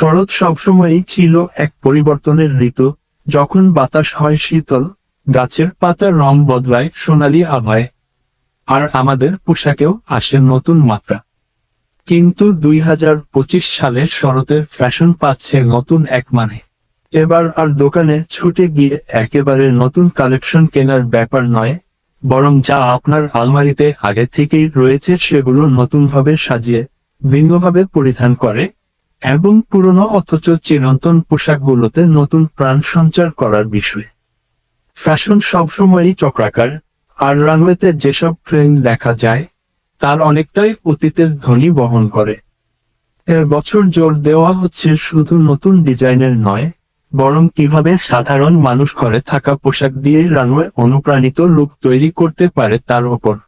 শরৎ সবসময়ই ছিল এক পরিবর্তনের ঋতু। যখন বাতাস হয় শীতল, গাছের পাতার রং বদলায় সোনালি আভায় আর আমাদের পোশাকেও আসে নতুন মাত্রা। কিন্তু দুই হাজার পঁচিশ সালে শরতের ফ্যাশন পাচ্ছে নতুন এক মানে। এবার আর দোকানে ছুটে গিয়ে একেবারে নতুন কালেকশন কেনার ব্যাপার নয়, বরং যা আপনার আলমারিতে আগে থেকেই রয়েছে সেগুলো নতুনভাবে সাজিয়ে, ভিন্নভাবে পরিধান করে। এবং পুরনো অথচ চিরন্তন পোশাকগুলোতে নতুন প্রাণ সঞ্চার করার বিষয়। ফ্যাশন সবসময়ই চক্রাকার, আর রানওয়েতে যেসব ট্রেন্ড দেখা যায়, তার অনেকটাই অতীতের ধ্বনি বহন করে। এর বছর জোর দেওয়া হচ্ছে শুধু নতুন ডিজাইনের নয়, বরং কীভাবে সাধারণ মানুষ ঘরে থাকা পোশাক দিয়ে রানওয়ে অনুপ্রাণিত লুক তৈরি করতে পারে তার ওপর।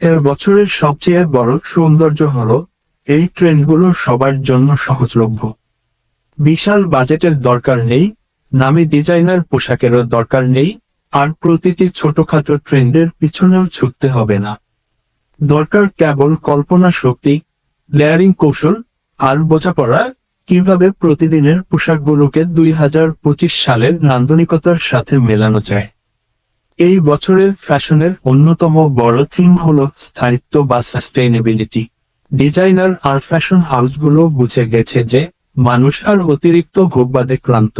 এর বছরের সবচেয়ে বড় সৌন্দর্য হলো এই ট্রেন্ডগুলো সবার জন্য সহজলভ্য। বিশাল বাজেটের দরকার নেই, নামি ডিজাইনার পোশাকেরও দরকার নেই, আর প্রতিটি ছোটখাটো ট্রেন্ডের পিছনেও ছুটতে হবে না। দরকার কেবল কল্পনা শক্তি, লেয়ারিং কৌশল, আর বোঝাপড়া, কীভাবে প্রতিদিনের পোশাকগুলোকে দুই হাজার পঁচিশ সালের নান্দনিকতার সাথে মেলানো যায়। এই বছরের ফ্যাশনের অন্যতম বড় থিম হল স্থায়িত্ব বা সাস্টেইনেবিলিটি। ডিজাইনার আর ফ্যাশন হাউসগুলো বুঝে গেছে যে মানুষ আর অতিরিক্ত ভোগবাদে ক্লান্ত।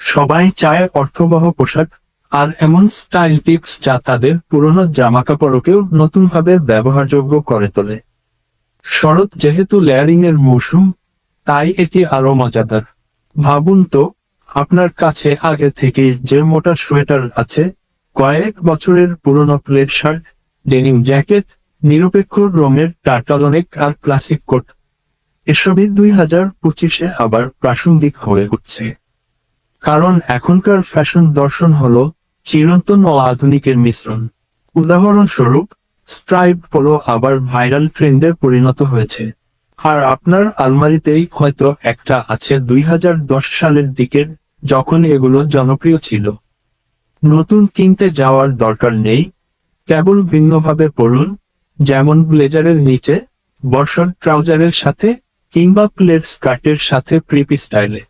সবাই চায় অর্থবহ পোশাক, আর এমন স্টাইল টিপস যা তাদের পুরনো জামা কাপড়কেও নতুনভাবে ব্যবহারযোগ্য করে তোলে। শরৎ যেহেতু লেয়ারিং এর মৌসুম, তাই এটি আরও মজাদার। ভাবুন তো, আপনার কাছে আগে থেকে যে মোটা সোয়েটার আছে, কয়েক বছরের পুরনো প্লেট শার্ট, ডেনিম জ্যাকেট নিরপেক্ষ রঙের টার্টালনেক আর ক্লাসিক কোট। এসবই দুই হাজার পঁচিশে আবার প্রাসঙ্গিক হয়ে উঠছে। কারণ এখনকার ফ্যাশন দর্শন হল চিরন্তন ও আধুনিকের মিশ্রণ। উদাহরণস্বরূপ স্ট্রাইপ পোলো আবার ভাইরাল ট্রেন্ডে পরিণত হয়েছে। আর আপনার আলমারিতেই হয়তো একটা আছে দুই হাজার দশ সালের দিকের যখন এগুলো জনপ্রিয় ছিল। নতুন কিনতে যাওয়ার দরকার নেই, কেবল ভিন্নভাবে পড়ুন যেমন ব্লেজারের নিচে বর্ষর ট্রাউজারের সাথে, কিংবা প্লেট স্কার্টের সাথে প্রিপি স্টাইলে।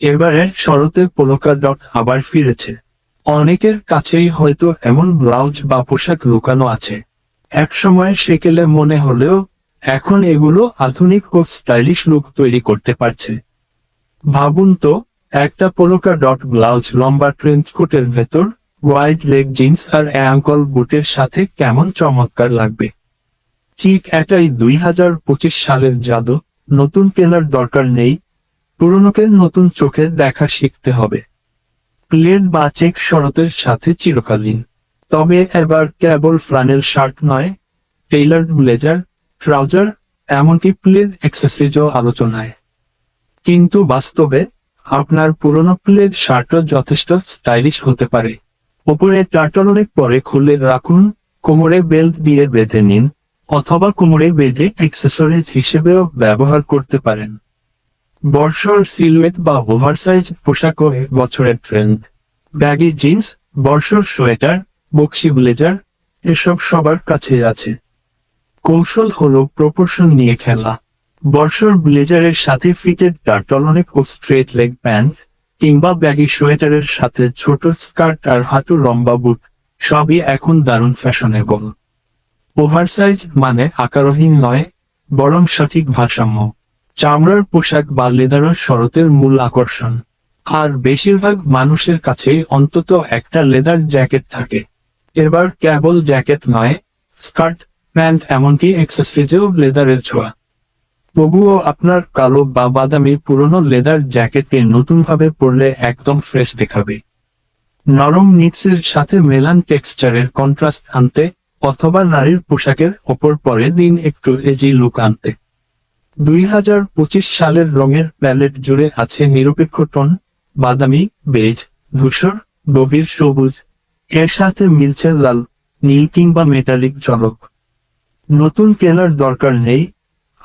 এবারে শরতে পোলকা ডট আবার ফিরেছে। অনেকের কাছেই হয়তো এমন ব্লাউজ বা পোশাক লুকানো আছে। একসময় সেকেলে মনে হলেও, এখন এগুলো আধুনিক ও স্টাইলিশ লুক তৈরি করতে পারছে। ভাবুন তো, একটা পোলোকা ডট ব্লাউজ লম্বা ট্রেঞ্চ কোটের ভেতর হোয়াইট লেগ জিন্স আর অ্যাঙ্কল বুটের সাথে কেমন চমৎকার লাগবে? ঠিক এটাই দুই হাজার পঁচিশ সালের জাদু, নতুন কেনার দরকার নেই, পুরনোকে নতুন চোখে দেখা শিখতে হবে। প্লেট বা চেক শরতের সাথে চিরকালীন। তবে এবার কেবল ফ্লানেল শার্ট নয় টেইলার ব্লেজার ট্রাউজার এমনকি প্লেট অ্যাক্সেসরিজও আলোচনায়। কিন্তু বাস্তবে, আপনার পুরনো প্লেট শার্টও যথেষ্ট স্টাইলিশ হতে পারে। ওপরে টার্টলনেক পরে খুলে রাখুন, কোমরে বেল্ট দিয়ে বেঁধে নিন, অথবা কোমরে বেঁধে অ্যাক্সেসরিজ হিসেবেও ব্যবহার করতে পারেন। বর্ষর সিলুয়েট বা ওভারসাইজ পোশাকও বছরের ট্রেন্ড। ব্যাগি জিন্স, বর্ষর সোয়েটার, বক্সি ব্লেজার, এসব সবার কাছে আছে। কৌশল হলো প্রপোর্শন নিয়ে খেলা। বর্ষর ব্লেজারের সাথে ফিটেড টার্টলনেক ও স্ট্রেট লেগ প্যান্ট কিংবা ব্যাগি সোয়েটারের সাথে ছোট স্কার্ট আর হাঁটু লম্বা বুট, সবই এখন দারুণ ফ্যাশনেবল। ওভারসাইজ মানে আকারহীন নয়, বরং সঠিক ভারসাম্য। চামড়ার পোশাক বা লেদারের শরতের মূল আকর্ষণ। আর বেশিরভাগ মানুষের কাছেই অন্তত একটা লেদার জ্যাকেট থাকে। এবার কেবল জ্যাকেট নয়, স্কার্ট, প্যান্ট, এমনকি অ্যাক্সেসরিজেও লেদারের ছোঁয়া। তবুও আপনার কালো বা বাদামি পুরনো লেদার জ্যাকেটকে নতুনভাবে পরলে একদম ফ্রেশ দেখাবে। নরম নিটসের সাথে মেলান টেক্সচারের কন্ট্রাস্ট আনতে অথবা নারীর পোশাকের ওপর পরে দিন একটু এজি লুক আনতে। দুই হাজার পঁচিশ সালের রঙের প্যালেট জুড়ে আছে নিরপেক্ষ টোন বাদামি বেজ ধূসর, গভীর সবুজ। এর সাথে মিলছে লাল, নীল কিংবা মেটালিক ঝলক। নতুন কেনার দরকার নেই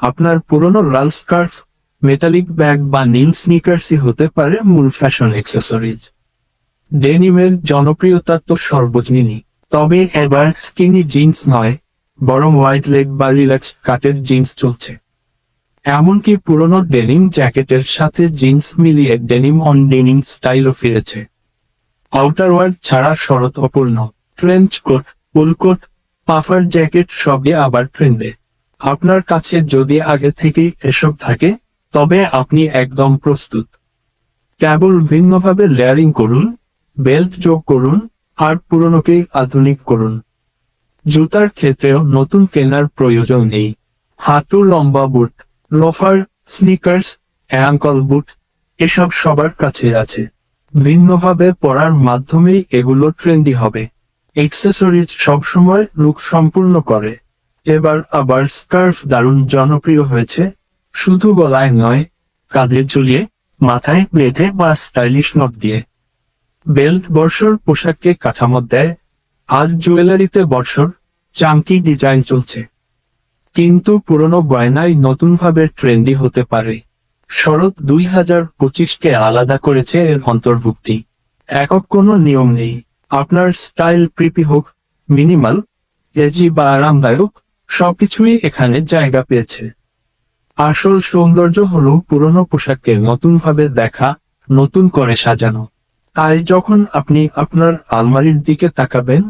আপনার পুরনো লাল স্কার্ফ মেটালিক ব্যাগ বা নীল স্নিকার্সই হতে পারে মূল ফ্যাশন অ্যাক্সেসরিজ ডেনিমের জনপ্রিয়তা তো সর্বজনীনই। তবে এবার স্কিনি জিন্স নয়, বরং হোয়াইট লেগ বা রিল্যাক্স কাটের জিন্স চলছে। এমনকি পুরনো ডেনিম জ্যাকেটের সাথে জিন্স মিলিয়ে ডেনিম অন ডেনিম স্টাইলও ফিরেছে। আউটারওয়ার ছাড়া শরৎ অপূর্ণ। Trench coat wool coat puffer jacket সবই আবার ট্রেন্ডে আপনার কাছে যদি আগে থেকেই এসব থাকে, তবে আপনি একদম প্রস্তুত। কেবল ভিন্নভাবে লেয়ারিং করুন, বেল্ট যোগ করুন, আর পুরনোকেই আধুনিক করুন। জুতার ক্ষেত্রেও নতুন কেনার প্রয়োজন নেই। হাঁটু লম্বা boot, loafer, sneakers, ankle boot, এসব সবার কাছে আছে। ভিন্নভাবে পড়ার মাধ্যমেই এগুলো ট্রেন্ডি হবে। এক্সেসরিজ সবসময় লুক সম্পূর্ণ করে। এবার আবার স্কার্ফ দারুণ জনপ্রিয় হয়েছে। শুধু গলায় নয়, কাঁধে ঝুলিয়ে, মাথায় বেঁধে বা স্টাইলিশ নট দিয়ে। বেল্ট বর্ষর পোশাককে কাঠামো দেয়, আর জুয়েলারিতে বর্ষর চাঙ্কি ডিজাইন চলছে। কিন্তু পুরনো গয়নায় নতুনভাবে ট্রেন্ডি হতে পারে। শরৎ দুই হাজার পঁচিশকে আলাদা করেছে এর অন্তর্ভুক্তি। একক কোনো নিয়ম নেই। আপনার স্টাইল প্রিপি হোক মিনিমাল এজি বা আরামদায়ক সবকিছুই এখানে জায়গা পেয়েছে। আসল সৌন্দর্য হলো পুরনো পোশাককে নতুনভাবে দেখা, নতুন করে সাজানো। তাই যখন আপনি আপনার আলমারির দিকে তাকাবেন,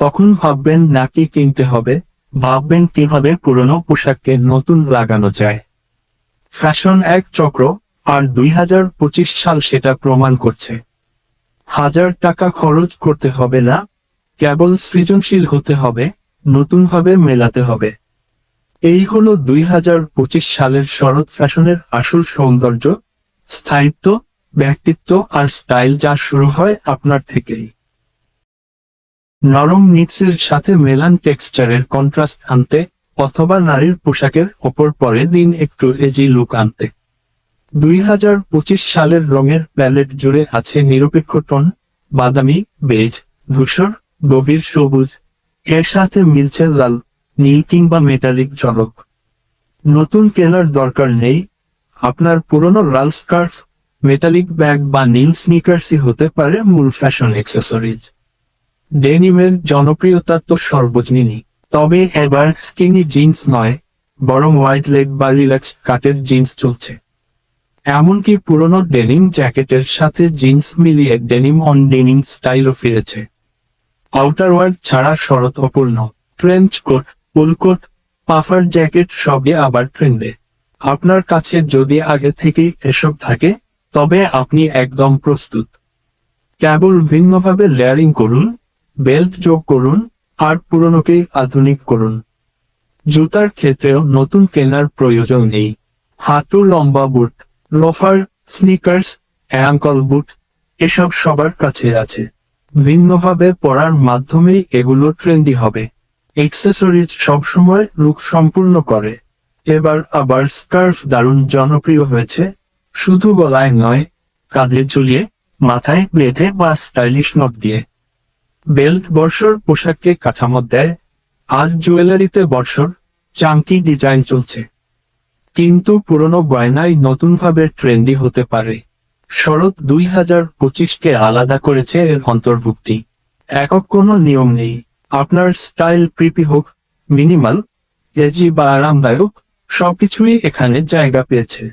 তখন ভাববেন নাকি কিনতে হবে, ভাববেন কীভাবে পুরনো পোশাককে নতুন লাগানো যায়। ফ্যাশন এক চক্র, আর দুই হাজার পঁচিশ সাল সেটা প্রমাণ করছে। হাজার টাকা খরচ করতে হবে না, কেবল সৃজনশীল হতে হবে নতুনভাবে মেলাতে হবে। এই হলো দুই হাজার পঁচিশ সালের শরৎ ফ্যাশনের আসল সৌন্দর্য, স্থায়িত্ব, ব্যক্তিত্ব আর স্টাইল যা শুরু হয় আপনার থেকেই। নরম নিটসের সাথে মেলান টেক্সচারের কন্ট্রাস্ট আনতে অথবা নারীর পোশাকের ওপর পরে দিন একটু এজি লুক আনতে। দুই হাজার পঁচিশ সালের রঙের প্যালেট জুড়ে আছে নিরপেক্ষ টোন, বাদামি, বেজ, ধূসর, গভীর সবুজ এর সাথে মিলছে লাল, নীল কিংবা মেটালিক ঝলক। নতুন কেনার দরকার নেই। আপনার পুরনো লাল স্কার্ফ, মেটালিক ব্যাগ বা নীল স্নিকার্সই হতে পারে মূল ফ্যাশন অ্যাক্সেসরিজ। ডেনিমের জনপ্রিয়তা তো সর্বজনীনই। তবে এবার স্কিনি জিন্স নয়, বরং হোয়াইট লেগ বা রিল্যাক্স কাটের জিন্স চলছে। এমনকি পুরনো ডেনিম জ্যাকেটের সাথে জিন্স মিলিয়ে ডেনিম অন ডেনিম স্টাইলও ফিরেছে। আউটারওয়ার ছাড়া শরৎ অপূর্ণ। Trench coat wool coat puffer jacket সবই আবার ট্রেন্ডে আপনার কাছে যদি আগে থেকেই এসব থাকে, তবে আপনি একদম প্রস্তুত। কেবল ভিন্নভাবে লেয়ারিং করুন, বেল্ট যোগ করুন, আর পুরনোকেই আধুনিক করুন। জুতার ক্ষেত্রেও নতুন কেনার প্রয়োজন নেই। হাঁটু লম্বা boot loafer sneakers ankle boot এসব সবার কাছে আছে। ভিন্নভাবে পড়ার মাধ্যমেই এগুলো ট্রেন্ডি হবে। এক্সেসরিজ সবসময় লুক সম্পূর্ণ করে। এবার আবার স্কার্ফ দারুণ জনপ্রিয় হয়েছে। শুধু গলায় নয়, কাঁধে ঝুলিয়ে মাথায় বেঁধে বা স্টাইলিশ নট দিয়ে। বেল্ট বর্ষর পোশাককে কাঠামো দেয় আর জুয়েলারিতে বর্ষর চাঙ্কি ডিজাইন চলছে। কিন্তু পুরনো গয়নায় নতুনভাবে ট্রেন্ডি হতে পারে। শরৎ দুই হাজার পঁচিশকে আলাদা করেছে এর অন্তর্ভুক্তি। একক কোনো নিয়ম নেই। আপনার স্টাইল প্রিপি হোক মিনিমাল এজি বা আরামদায়ক, সবকিছুই এখানে জায়গা পেয়েছে।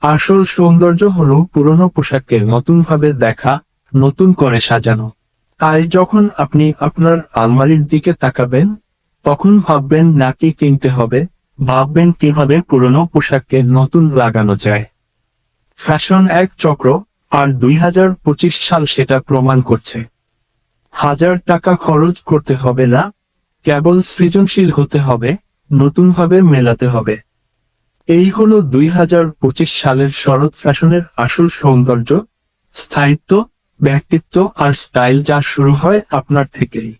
আসল সৌন্দর্য হলো পুরনো পোশাককে নতুনভাবে দেখা, নতুন করে সাজানো। তাই যখন আপনি আপনার আলমারির দিকে তাকাবেন, তখন ভাববেন নাকি কিনতে হবে, ভাববেন কীভাবে পুরনো পোশাককে নতুন লাগানো যায়। ফ্যাশন এক চক্র, আর দুই হাজার পঁচিশ সাল সেটা প্রমাণ করছে। হাজার টাকা খরচ করতে হবে না, কেবল সৃজনশীল হতে হবে, নতুনভাবে মেলাতে হবে। এই হলো দুই হাজার পঁচিশ সালের শরৎ ফ্যাশনের আসল সৌন্দর্য, স্থায়িত্ব, ব্যক্তিত্ব আর স্টাইল যা শুরু হয় আপনার থেকেই।